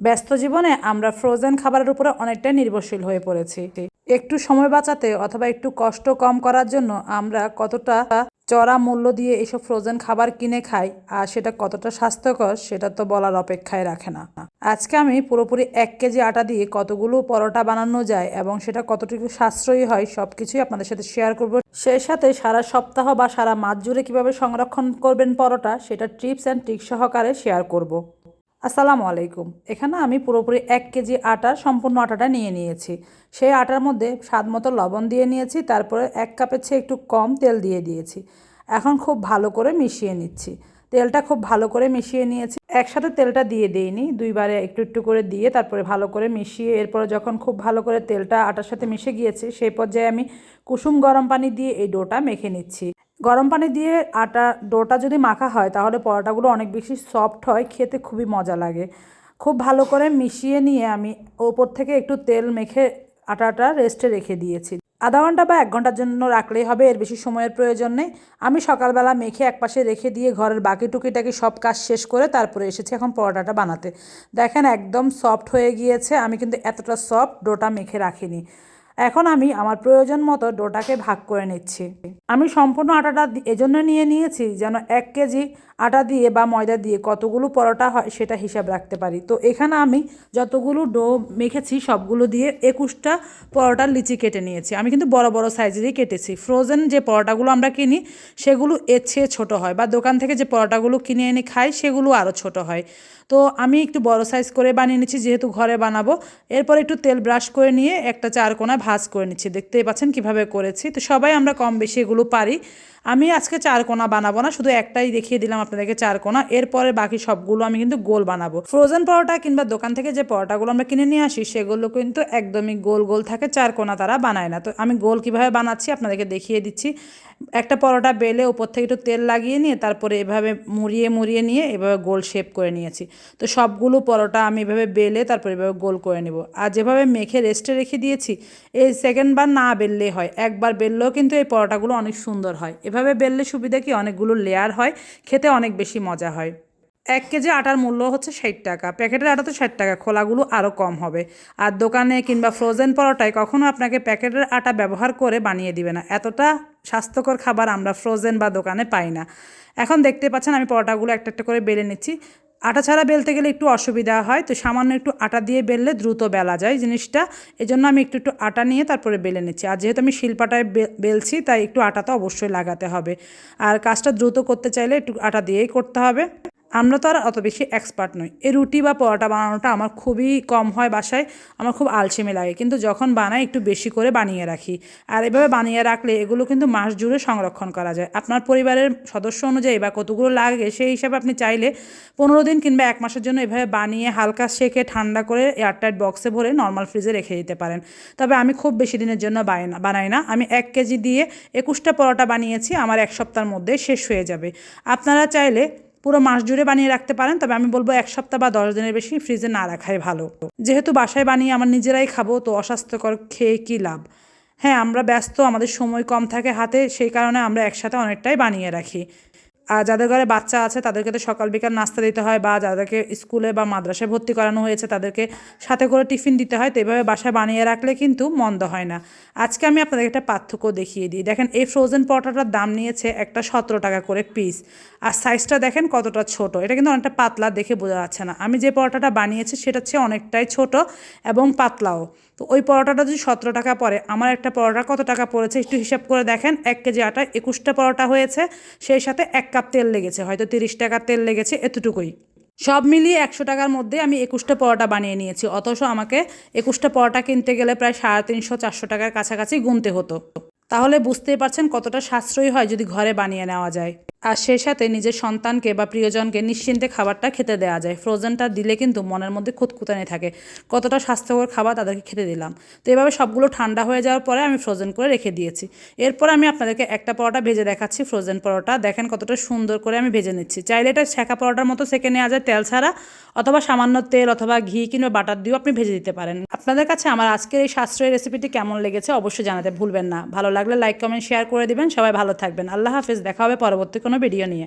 ব্যস্ত জীবনে আমরা ফ্রোজেন খাবারের উপরে অনেকটাই নির্ভরশীল হয়ে পড়েছি। একটু সময় বাঁচাতে অথবা একটু কষ্ট কম করার জন্য আমরা কতটা চড়া মূল্য দিয়ে এইসব ফ্রোজেন খাবার কিনে খাই আর সেটা কতটা স্বাস্থ্যকর সেটা তো বলার অপেক্ষায় রাখে না। আজকে আমি পুরোপুরি এক কেজি আটা দিয়ে কতগুলো পরোটা বানানো যায় এবং সেটা কতটুকু সাশ্রয়ী হয় সব কিছুই আপনাদের সাথে শেয়ার করব। সেই সাথে সারা সপ্তাহ বা সারা মাস জুড়ে কীভাবে সংরক্ষণ করবেন পরোটা, সেটা টিপস অ্যান্ড ট্রিক সহকারে শেয়ার করব। আসসালামু আলাইকুম। এখানে আমি পুরোপুরি এক কেজি আটার সম্পূর্ণ আটাটা নিয়ে নিয়েছি। সেই আটার মধ্যে স্বাদ মতো লবণ দিয়ে নিয়েছি, তারপরে এক কাপের চেয়ে একটু কম তেল দিয়ে দিয়েছি। এখন খুব ভালো করে মিশিয়ে নিচ্ছি। তেলটা খুব ভালো করে মিশিয়ে নিয়েছি। একসাথে তেলটা দিয়ে দিইনি, দুইবারে একটু একটু করে দিয়ে তারপরে ভালো করে মিশিয়ে এরপরে যখন খুব ভালো করে তেলটা আটার সাথে মিশে গিয়েছে, সেই পর্যায়ে আমি কুসুম গরম পানি দিয়ে এই ডোটা মেখে নিচ্ছি। গরম পানি দিয়ে আটা ডোটা যদি মাখা হয়, তাহলে পরোটাগুলো অনেক বেশি সফট হয়, খেতে খুবই মজা লাগে। খুব ভালো করে মিশিয়ে নিয়ে আমি ওপর থেকে একটু তেল মেখে আটাটা রেস্টে রেখে দিয়েছি। আধা ঘণ্টা বা এক ঘণ্টার জন্য রাখলেই হবে, এর বেশি সময়ের প্রয়োজন নেই। আমি সকালবেলা মেখে একপাশে রেখে দিয়ে ঘরের বাকি টুকিটাকি সব কাজ শেষ করে তারপরে এসেছি এখন পরোটাটা বানাতে। দেখেন একদম সফট হয়ে গিয়েছে, আমি কিন্তু এতটা সফট ডোটা মেখে রাখিনি। এখন আমি আমার প্রয়োজন মতো ডোটাকে ভাগ করে নিচ্ছি। আমি সম্পূর্ণ আটাটা এজন্য নিয়ে নিয়েছি যেন এক কেজি আটা দিয়ে বা ময়দা দিয়ে কতগুলো পরোটা হয় সেটা হিসাব রাখতে পারি। তো এখানে আমি যতগুলো ডো মেখেছি সবগুলো দিয়ে একুশটা পরোটার লিচি কেটে নিয়েছি। আমি কিন্তু বড় বড় সাইজেরই কেটেছি। ফ্রোজেন যে পরোটাগুলো আমরা কিনি সেগুলো এর চেয়ে ছোটো হয় বা দোকান থেকে যে পরোটাগুলো কিনে এনে খাই সেগুলো আরও ছোট হয়। তো আমি একটু বড় সাইজ করে বানিয়ে নিচ্ছি যেহেতু ঘরে বানাবো। এরপর একটু তেল ব্রাশ করে নিয়ে একটা চার কোনা ভাজ করে নিচ্ছি। দেখতেই পাচ্ছেন কীভাবে করেছি। তো সবাই আমরা কম বেশি এগুলো পারি। আমি আজকে চার কোনা বানাবো না, শুধু একটাই দেখিয়ে দিলাম আপনাদেরকে চার কোনা, এরপরে বাকি সবগুলো আমি কিন্তু গোল বানাবো। ফ্রোজেন পরোটা কিংবা দোকান থেকে যে পরোটাগুলো আমরা কিনে নিয়ে আসি, সেগুলো কিন্তু একদমই গোল গোল থাকে, চার কোনা তারা বানায় না। তো আমি গোল কীভাবে বানাচ্ছি আপনাদেরকে দেখিয়ে দিচ্ছি। একটা পরোটা বেলে উপর থেকে একটু তেল লাগিয়ে নিয়ে, তারপরে এভাবে মুড়িয়ে মুড়িয়ে নিয়ে এভাবে গোল শেপ করে নিয়েছি। তো সবগুলো পরোটা আমি এভাবে বেলে তারপরে এভাবে গোল করে নেব। আর যেভাবে মেখে রেস্টে রেখে দিয়েছি, এই সেকেন্ডবার না বেললেই হয়, একবার বেললেও কিন্তু এই পরোটাগুলো অনেক সুন্দর হয়। এভাবে বেললে সুবিধা কি? অনেকগুলো লেয়ার হয়, খেতে অনেক বেশি মজা হয়। এক কেজি আটার মূল্য হচ্ছে ষাট টাকা। প্যাকেটের আটা তো ষাট টাকা, খোলাগুলো আরও কম হবে। আর দোকানে কিংবা ফ্রোজেন পরোটায় কখনো আপনাকে প্যাকেটের আটা ব্যবহার করে বানিয়ে দিবে না। এতটা স্বাস্থ্যকর খাবার আমরা ফ্রোজেন বা দোকানে পাই না। এখন দেখতে পাচ্ছেন আমি পরোটাগুলো একটা একটা করে বেলে নিচ্ছি। আটা ছাড়া বেলতে গেলে একটু অসুবিধা হয়, তো সামান্য একটু আটা দিয়ে বেললে দ্রুত বেলা যায় জিনিসটা। এজন্য আমি একটু একটু আটা নিয়ে তারপরে বেলে নিচ্ছি। আর যেহেতু আমি শিল্পাটায় বেলছি, তাই একটু আটা তো অবশ্যই লাগাতে হবে। আর কাজটা দ্রুত করতে চাইলে একটু আটা দিয়েই করতে হবে। আমরা তো আর অত বেশি এক্সপার্ট নই। এই রুটি বা পরোটা বানানোটা আমার খুবই কম হয় বাসায়, আমার খুব আলসেমি লাগে। কিন্তু যখন বানাই, একটু বেশি করে বানিয়ে রাখি। আর এভাবে বানিয়ে রাখলে এগুলো কিন্তু মাস জুড়ে সংরক্ষণ করা যায়। আপনার পরিবারের সদস্য অনুযায়ী বা কতগুলো লাগে, সেই হিসাবে আপনি চাইলে পনেরো দিন কিংবা এক মাসের জন্য এভাবে বানিয়ে হালকা সেকে ঠান্ডা করে এয়ারটাইট বক্সে ভরে নর্মাল ফ্রিজে রেখে দিতে পারেন। তবে আমি খুব বেশি দিনের জন্য বানাই না বানাই না। আমি এক কেজি দিয়ে একুশটা পরোটা বানিয়েছি, আমার এক সপ্তাহের মধ্যে শেষ হয়ে যাবে। আপনারা চাইলে পুরো মাস জুড়ে বানিয়ে রাখতে পারেন, তবে আমি বলব এক সপ্তাহ বা দশ দিনের বেশি ফ্রিজে না রাখাই ভালো। যেহেতু বাসায় বানিয়ে আমার নিজেরাই খাব, তো অস্বাস্থ্যকর খেয়ে কী লাভ? হ্যাঁ আমরা ব্যস্ত, আমাদের সময় কম থাকে হাতে, সেই কারণে আমরা একসাথে অনেকটাই বানিয়ে রাখি। যাদের ঘরে বাচ্চা আছে, তাদেরকে তো সকাল বিকাল নাস্তা দিতে হয় বা যাদেরকে স্কুলে বা মাদ্রাসায় ভর্তি করানো হয়েছে, তাদেরকে সাথে করে টিফিন দিতে হয়। তো এভাবে বাসায় বানিয়ে রাখলে কিন্তু মন্দ হয় না। আজকে আমি আপনাদের একটা পার্থক্য দেখিয়ে দিই। দেখেন, এই ফ্রোজেন পরোটাটার দাম নিয়েছে একটা সতেরো টাকা করে পিস আর সাইজটা দেখেন কতটা ছোট। এটা কিন্তু অনেকটা পাতলা দেখে বোঝা যাচ্ছে না। আমি যে পরোটাটা বানিয়েছি, সেটা হচ্ছে অনেকটাই ছোট এবং পাতলাও। তো ওই পরোটাটা যদি সতেরো টাকা পড়ে, আমার একটা পরোটা কত টাকা পড়েছে একটু হিসাব করে দেখেন। এক কেজি আটা একুশটা পরোটা হয়েছে, সেই সাথে এক কাপ তেল লেগেছে, হয়তো তিরিশ টাকার তেল লেগেছে, এতটুকুই। সব মিলিয়ে একশো টাকার মধ্যে আমি একুশটা পরোটা বানিয়ে নিয়েছি, অথচ আমাকে একুশটা পরোটা কিনতে গেলে প্রায় সাড়ে তিনশো, চারশো টাকার কাছাকাছি গুনতে হতো। তাহলে বুঝতেই পারছেন কতটা সাশ্রয়ী হয় যদি ঘরে বানিয়ে নেওয়া যায়। আর সেই সাথে নিজের সন্তানকে বা প্রিয়জনকে নিশ্চিন্তে খাবারটা খেতে দেওয়া যায়। ফ্রোজেনটা দিলে কিন্তু মনের মধ্যে খুঁতখুতানি থাকে। কতটা স্বাস্থ্যকর খাবার তাদেরকে খেতে দিলাম। তো এভাবে সবগুলো ঠান্ডা হয়ে যাওয়ার পরে আমি ফ্রোজেন করে রেখে দিয়েছি। এরপর আমি আপনাদেরকে একটা পরোটা ভেজে দেখাচ্ছি ফ্রোজেন পরোটা। দেখেন কতটা সুন্দর করে আমি ভেজে নিচ্ছি। চাইলে এটা ছেঁকা পরোটার মতো সেকে নেওয়া যায়। তেল ছাড়া অথবা সামান্য তেল অথবা ঘি কিংবা বাটার দিয়েও আপনি ভেজে দিতে পারেন। আপনাদের কাছে আমার আজকের এই সাশ্রয়ী রেসিপিটি কেমন লেগেছে অবশ্যই জানাতে ভুলবেন না। ভালো লাগলে লাইক কমেন্ট শেয়ার করে দিবেন। সবাই ভালো থাকবেন। আল্লাহ হাফিজ। দেখা হবে পরবর্তী কোনো ভিডিও নিয়ে।